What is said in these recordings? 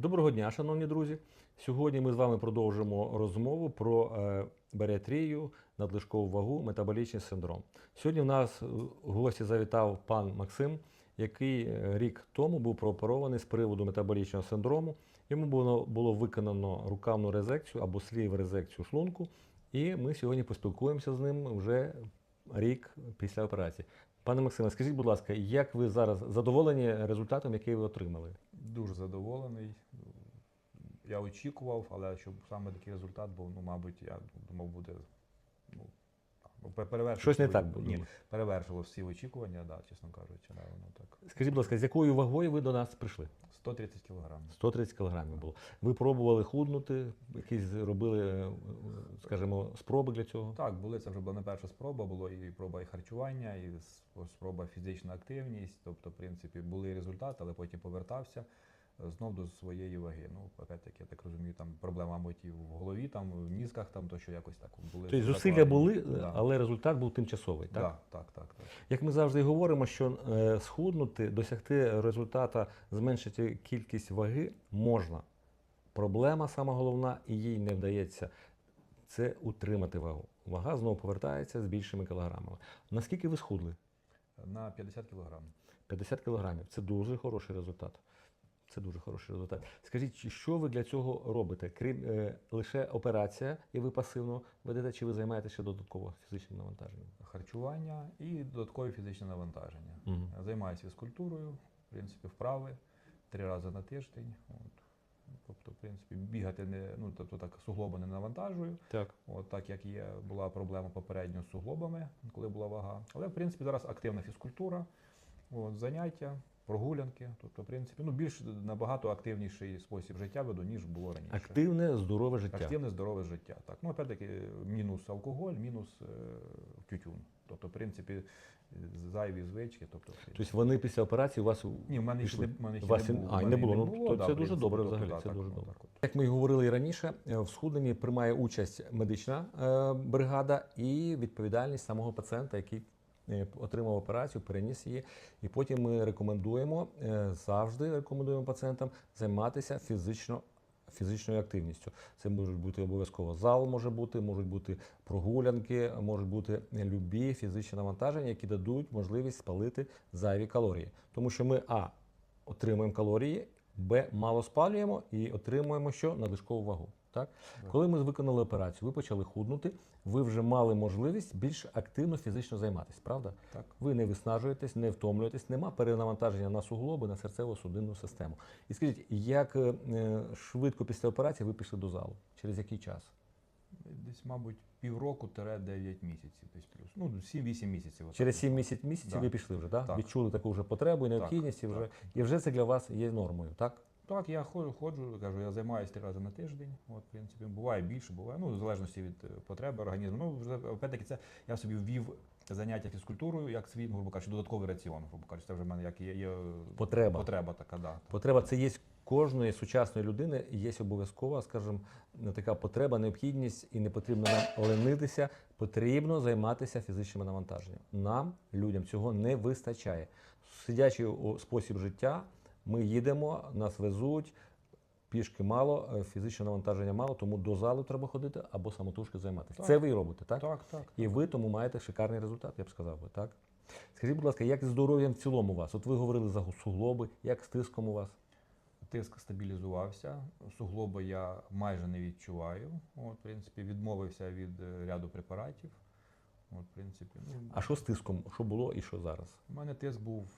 Доброго дня, шановні друзі. Сьогодні ми з вами продовжимо розмову про е, баріатрію, надлишкову вагу, метаболічний синдром. Сьогодні в нас в гості завітав пан Максим, який е, рік тому був прооперований з приводу метаболічного синдрому. Йому було, було виконано рукавну резекцію або слів резекцію шлунку. І ми сьогодні поспілкуємося з ним вже рік після операції. Пане Максиме, скажіть, будь ласка, як ви зараз задоволені результатом, який ви отримали? Дуже задоволений. Я очікував, але щоб саме такий результат був, ну, мабуть, я думав, буде ну, так, Щось не так було, Ні, перевершило всі очікування, да, чесно кажучи, да, воно так. Скажіть, будь ласка, з якою вагою ви до нас прийшли? 130 кілограм. 130 кілограмів було. Ви пробували худнути, якісь робили, е, скажімо, спроби для цього? Так, були це вже була не перша спроба, було і проба і харчування, і спроба фізична активність. Тобто, в принципі, були результати, але потім повертався знов до своєї ваги. Ну, опять-таки, я так розумію, там проблема, і в голові, там, в мізках, там, то що якось так були. Тобто зусилля були, Да. але результат був тимчасовий. Так? Так, так, так, так. Як ми завжди говоримо, що е, схуднути, досягти результата, зменшити кількість ваги можна. Проблема сама головна, і їй не вдається. Це утримати вагу. Вага знову повертається з більшими кілограмами. Наскільки ви схудли? На 50 кілограм. 50 кілограмів. Це дуже хороший результат. Це дуже хороший результат. Скажіть, що ви для цього робите? Крім е, лише операція, і ви пасивно ведете, чи ви займаєтеся ще додатково фізичним навантаженням? Харчування і додаткове фізичне навантаження. Мгм. Займаюся фізкультурою, в принципі, вправи три рази на тиждень. От. Тобто, в принципі, бігати не, ну, тобто так суглоби не навантажую. Так. От так як є, була проблема попередньо з суглобами, коли була вага. Але в принципі зараз активна фізкультура, от, заняття, прогулянки. Тобто, в принципі, ну більш набагато активніший спосіб життя веду, ніж було раніше. Активне, здорове життя. Активне здорове життя. Так. Ну, опять-таки, мінус алкоголь, мінус е, тютюн. Тобто, в принципі, зайві звички. Тобто, Тобто вони після операції у вас ні, в мене ще, пішли? не- в мене ще Вас не було. а, в мене не було. Ну, то да, це в дуже принципі, добре тобто, взагалі, да, це так, дуже ну, добре. так от. Як ми і говорили і раніше, е, в схудненні приймає участь медична е, бригада і відповідальність самого пацієнта, який отримав операцію, переніс її. І потім ми рекомендуємо е, завжди рекомендуємо пацієнтам займатися фізично. Фізичною активністю. Це можуть бути обов'язково зал, може бути, можуть бути прогулянки, можуть бути любі фізичні навантаження, які дадуть можливість спалити зайві калорії. Тому що ми а отримуємо калорії, Б мало спалюємо і отримуємо що надлишкову вагу. Так? Коли ми виконали операцію, ви почали худнути, ви вже мали можливість більш активно фізично займатися, правда? Так. Ви не виснажуєтесь, не втомлюєтесь, нема перенавантаження на суглоби, на серцево-судинну систему. І скажіть, як е, е, швидко після операції ви пішли до залу? Через який час? Десь, мабуть, півроку-9 місяців, десь плюс. Ну, 7-8 місяців. Через 7 місяців, місяців Да. ви пішли вже, так? Так. Відчули таку вже потребу і необхідність, і, вже, так. і вже це для вас є нормою, так? Так, я ходжу, ходжу, кажу, я займаюся три рази на тиждень. От, в принципі, буває більше, буває, ну, в залежності від е, потреби організму. Ну, опять-таки, це я собі ввів заняття фізкультурою як свій, грубо кажучи, додатковий раціон. Грубо кажучи, це вже в мене як є, є Потреба. потреба така, да. Потреба це є кожної сучасної людини, є обов'язкова, скажімо, така потреба, необхідність, і не потрібно нам ленитися. Потрібно займатися фізичними навантаженням. Нам, людям, цього не вистачає. Сидячий спосіб життя, ми їдемо, нас везуть. Пішки мало, е, фізичне навантаження мало, тому до залу треба ходити або самотужки займатися. Так. Це ви робите, так? Так, так. І ви тому маєте шикарний результат, я б сказав би, так? Скажіть, будь ласка, як з здоров'ям в цілому у вас? От ви говорили за суглоби, як з тиском у вас? Тиск стабілізувався, суглоби я майже не відчуваю. От, в принципі, відмовився від е, ряду препаратів. От, в принципі, ну, А що з тиском? Що було і що зараз? у мене тиск був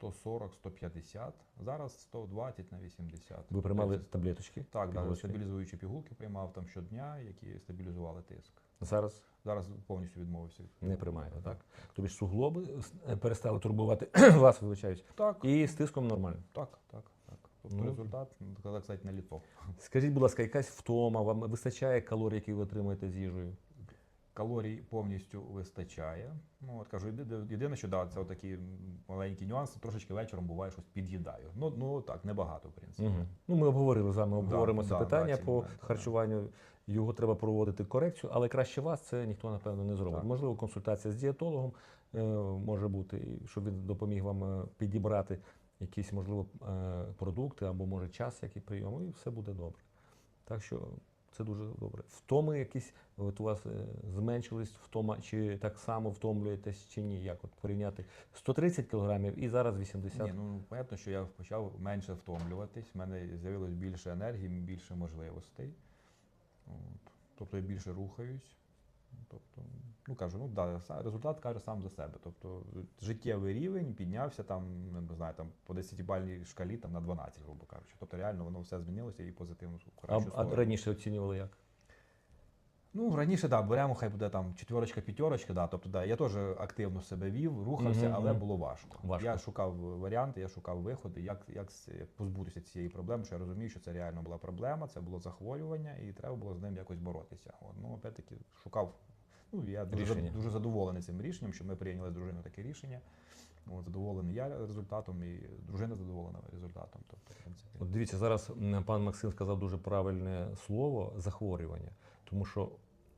140-150, зараз 120 на 80. Ви приймали Тобто, таблеточки? Так, да, стабілізуючі пігулки приймав там щодня, які стабілізували тиск. Зараз Зараз повністю відмовився не приймаєте, так? так? Тобі ж суглоби е, перестали турбувати вас, вибачаюсь. Так, І з тиском нормально. так, так, так. Тобто Ну. результат, так сказати, на літо. Скажіть, будь ласка, якась втома, вам вистачає калорій, які ви отримуєте з їжею? Калорій повністю вистачає. Ну, от кажу, єдине, що да, це такі маленькі нюанси, трошечки вечором буває щось під'їдаю. Ну, ну так, небагато, в принципі. Угу. Ну, ми обговорили з вами, обговоримо це да, питання да, по да. харчуванню. Його треба проводити корекцію, але краще вас це ніхто, напевно, не зробить. Так. Можливо, консультація з дієтологом е, може бути, щоб він допоміг вам е, підібрати якісь, можливо, е, продукти або може час, який прийом, і все буде добре. Так що це дуже добре. Втоми якісь от у вас е, зменшились втома, чи так само втомлюєтесь, чи ні? Як от порівняти 130 кілограмів і зараз 80? Ні, ну понятно, що я почав менше втомлюватись, в мене з'явилось більше енергії, більше можливостей. От. Тобто я більше рухаюсь. Тобто, ну кажу, ну да, результат каже сам за себе. Тобто життєвий рівень піднявся там, не знаю, там по 10-бальній шкалі там, на 12, грубо кажучи. Тобто реально воно все змінилося і позитивно А, а раніше оцінювали як? Ну, раніше, так, беремо, хай буде там четверочка, п'ятерочка, да, тобто, да, я теж активно себе вів, рухався, Мгм, але мгм. було важко. Важко. Я шукав варіанти, я шукав виходи, як, як позбутися цієї проблеми, що я розумію, що це реально була проблема, це було захворювання, і треба було з ним якось боротися. От, ну, опять-таки, шукав. Ну, я дуже, Рішення. дуже задоволений цим рішенням, що ми прийняли з дружиною таке рішення. От, задоволений я результатом, і дружина задоволена результатом. Тобто, в принципі, От дивіться, зараз пан Максим сказав дуже правильне слово захворювання, тому що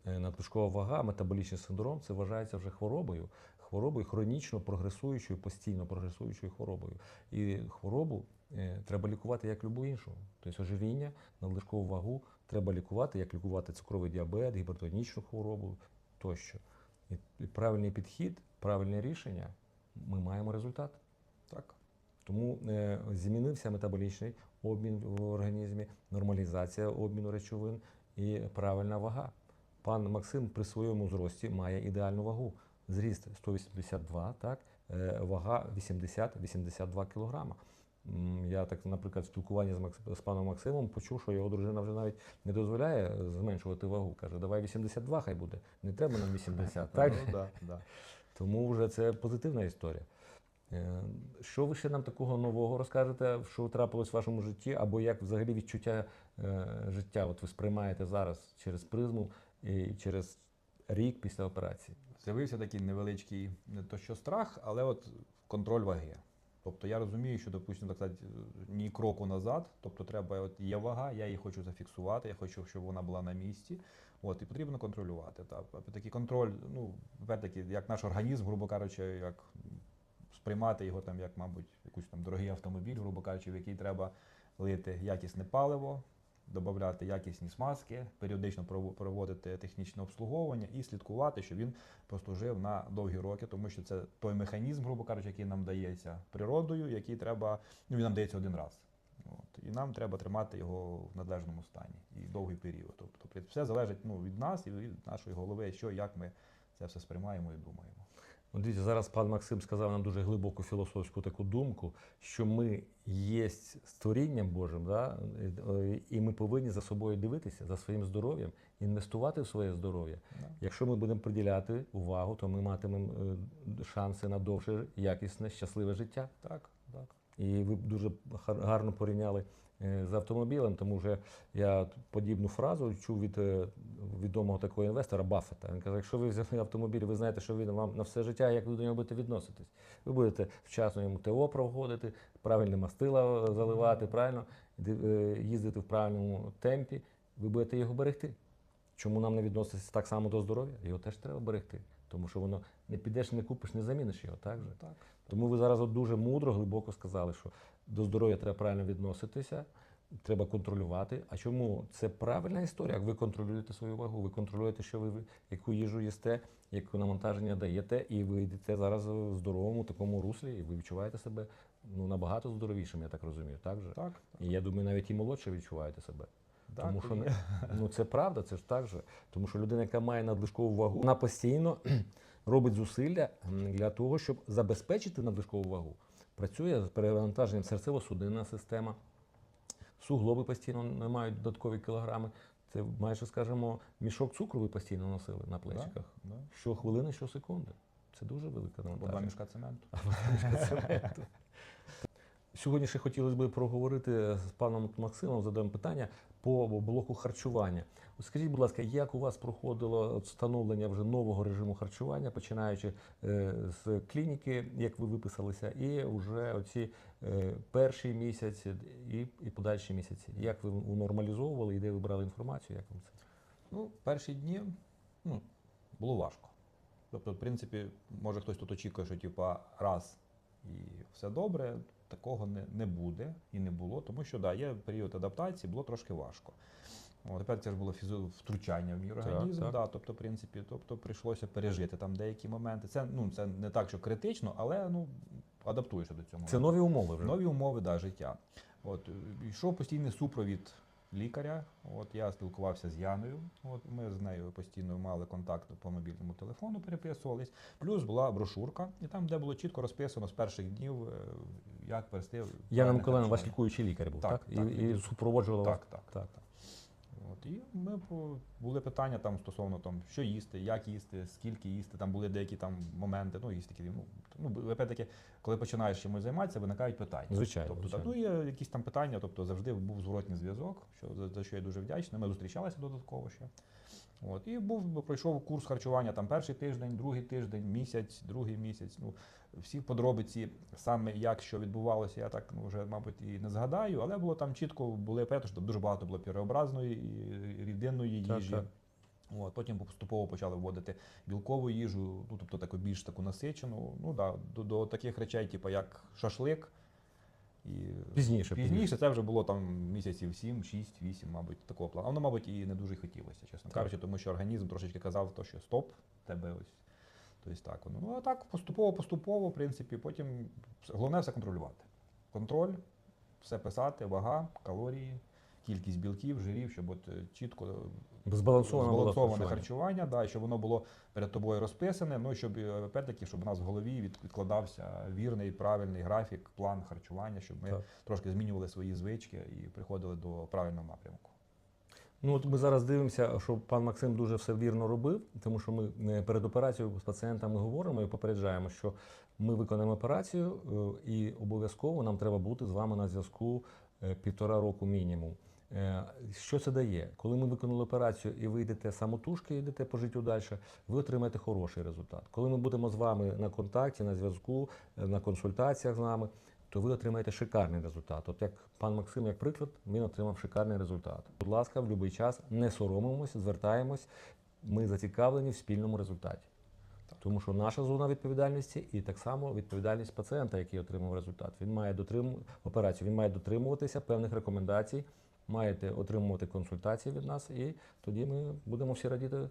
е, надлишкова вага, метаболічний синдром це вважається вже хворобою, хворобою хронічно прогресуючою, постійно прогресуючою хворобою. І хворобу е, треба лікувати як любу іншу. Тобто ожиріння, надлишкову вагу треба лікувати, як лікувати цукровий діабет, гіпертонічну хворобу тощо. І, правильний підхід, правильне рішення, ми маємо результат. так. Тому е, змінився метаболічний обмін в організмі, нормалізація обміну речовин і правильна вага. Пан Максим при своєму зрості має ідеальну вагу. Зріст 182, так, е, вага 80-82 кілограма. Я так, наприклад, в спілкуванні з, Макс... з паном Максимом почув, що його дружина вже навіть не дозволяє зменшувати вагу. Каже, давай 82 хай буде, не треба нам 80. так? Ну, да, да. Тому вже це позитивна історія. Е, Що ви ще нам такого нового розкажете, що трапилось в вашому житті, або як взагалі відчуття е, життя от ви сприймаєте зараз через призму і через рік після операції? З'явився такий невеличкий, не то що страх, але от контроль ваги. Тобто я розумію, що, допустимо, так сказати, ні кроку назад. Тобто треба, от є вага, я її хочу зафіксувати, я хочу, щоб вона була на місці. От, і потрібно контролювати. Та. Такий контроль, ну, таки, як наш організм, грубо кажучи, як сприймати його там, як, мабуть, якийсь там дорогий автомобіль, грубо кажучи, в який треба лити якісне паливо, додати якісні смазки, періодично прово- проводити технічне обслуговування і слідкувати, щоб він прослужив на довгі роки, тому що це той механізм, грубо кажучи, який нам дається природою, який треба, ну він нам дається один раз. От, і нам треба тримати його в належному стані і довгий період. Тобто, тобто все залежить ну, від нас і від нашої голови, що як ми це все сприймаємо і думаємо. От дивіться, зараз пан Максим сказав нам дуже глибоку філософську таку думку, що ми є створінням Божим, да? і ми повинні за собою дивитися, за своїм здоров'ям, інвестувати в своє здоров'я. Да. Якщо ми будемо приділяти увагу, то ми матимемо е, шанси на довше, якісне, щасливе життя. Так, так. І ви дуже гар- гарно порівняли з автомобілем, тому що я подібну фразу чув від е, відомого такого інвестора Баффета. Він каже, якщо ви взяли автомобіль, ви знаєте, що він вам на все життя, як ви до нього будете відноситись. Ви будете вчасно йому ТО проводити, правильне мастила е, заливати, правильно е, їздити в правильному темпі, ви будете його берегти. Чому нам не відноситися так само до здоров'я? Його теж треба берегти. Тому що воно не підеш, не купиш, не заміниш його, так же? так. Тому ви зараз от дуже мудро, глибоко сказали, що до здоров'я треба правильно відноситися, треба контролювати. А чому це правильна історія? Як ви контролюєте свою вагу, ви контролюєте, що ви яку їжу їсте, яке навантаження даєте, і ви йдете зараз в здоровому такому руслі, і ви відчуваєте себе ну набагато здоровішим, я так розумію. Так же? Так, І я думаю, навіть і молодше відчуваєте себе. так, Тому що не, ну це правда, це ж так же. Тому що людина, яка має надлишкову вагу, вона постійно робить зусилля для того, щоб забезпечити надлишкову вагу. Працює з перевантаженням серцево-судинна система, суглоби постійно не мають додаткові кілограми. Це майже, скажімо, мішок цукру ви постійно носили на плечиках. Да, да. що секунди. Це дуже велика Або два навантаження. мішка цементу. Сьогодні ще хотілося б проговорити з паном Максимом, задаємо питання по блоку харчування. Скажіть, будь ласка, як у вас проходило встановлення вже нового режиму харчування, починаючи е, з клініки, як ви виписалися, і вже оці е, перший місяць і, і подальші місяці? Як ви унормалізовували і де ви брали інформацію? Як вам це? Ну, перші дні ну, було важко. Тобто, в принципі, може хтось тут очікує, що типа раз і все добре. Такого не, не буде і не було, тому що да, є період адаптації, було трошки важко. От, тепер це ж було фізо- втручання в мій організм, так. Да, тобто, в принципі, тобто прийшлося пережити там деякі моменти. Це, ну, це не так, що критично, але ну, адаптуєшся до цього. Це нові умови вже. Нові умови да, життя. От, йшов постійний супровід лікаря. От, я спілкувався з Яною. От, ми з нею постійно мали контакт по мобільному телефону, переписувались. Плюс була брошурка, і там, де було чітко розписано з перших днів, е, як перестив Яна Миколаївна, ваш лікуючий лікар був, так? Так, так, і, і супроводжувала вас. Так, так, Так. От, і ми по- були питання там стосовно там, що їсти, як їсти, скільки їсти. Там були деякі там моменти, ну, їсти такі, ну, ну опять-таки, коли починаєш чимось займатися, виникають питання. Звичайно, Тобто, звичайно. ну, є якісь там питання, тобто завжди був зворотній зв'язок, що, за, за що я дуже вдячний. Ми зустрічалися додатково ще. От, і був, пройшов курс харчування там перший тиждень, другий тиждень, місяць, другий місяць. Ну, всі подробиці, саме як що відбувалося, я так ну, вже, мабуть, і не згадаю, але було там чітко, були певно, що дуже багато було переобразної і рідинної Так, їжі. так. От, потім поступово почали вводити білкову їжу, ну тобто таку більш таку насичену. Ну да, до, до таких речей, типу як шашлик. І Пізніше, пізніше це вже було там місяців 7, 6, 8, мабуть, такого плану. А Воно, мабуть, і не дуже хотілося, чесно Так. кажучи, тому що організм трошечки казав, то, що стоп, тебе ось. Тобто так воно. Ну а так поступово, поступово, в принципі, потім головне все контролювати. Контроль, все писати, вага, калорії, кількість білків, жирів, щоб от е, чітко Збалансоване збалансоване харчування. да, і щоб воно було перед тобою розписане. Ну і щоб е, опять-таки, щоб у нас в голові відкладався вірний, правильний графік, план харчування, щоб ми Так. трошки змінювали свої звички і приходили до правильного напрямку. Ну, от ми зараз дивимося, що пан Максим дуже все вірно робив, тому що ми е, перед операцією з пацієнтами говоримо і попереджаємо, що ми виконаємо операцію, е, і обов'язково нам треба бути з вами на зв'язку півтора року мінімум. Е, Що це дає? Коли ми виконали операцію і ви йдете самотужки, йдете по життю далі, ви отримаєте хороший результат. Коли ми будемо з вами на контакті, на зв'язку, е, на консультаціях з нами, то ви отримаєте шикарний результат. От як пан Максим, як приклад, він отримав шикарний результат. Будь ласка, в будь-який час не соромимось, звертаємось. Ми зацікавлені в спільному результаті. Тому що наша зона відповідальності і так само відповідальність пацієнта, який отримав результат. Він має дотрим... операцію, він має дотримуватися певних рекомендацій, маєте отримувати консультації від нас, і тоді ми будемо всі радіти е,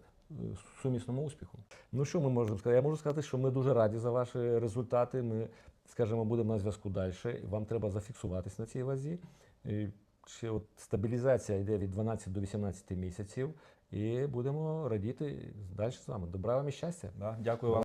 сумісному успіху. Ну що ми можемо сказати? Я можу сказати, що ми дуже раді за ваші результати. Ми, скажімо, будемо на зв'язку далі. Вам треба зафіксуватись на цій вазі. Ще от стабілізація йде від 12 до 18 місяців, і будемо радіти далі з вами. Добра вам і щастя! Да? Дякую вам.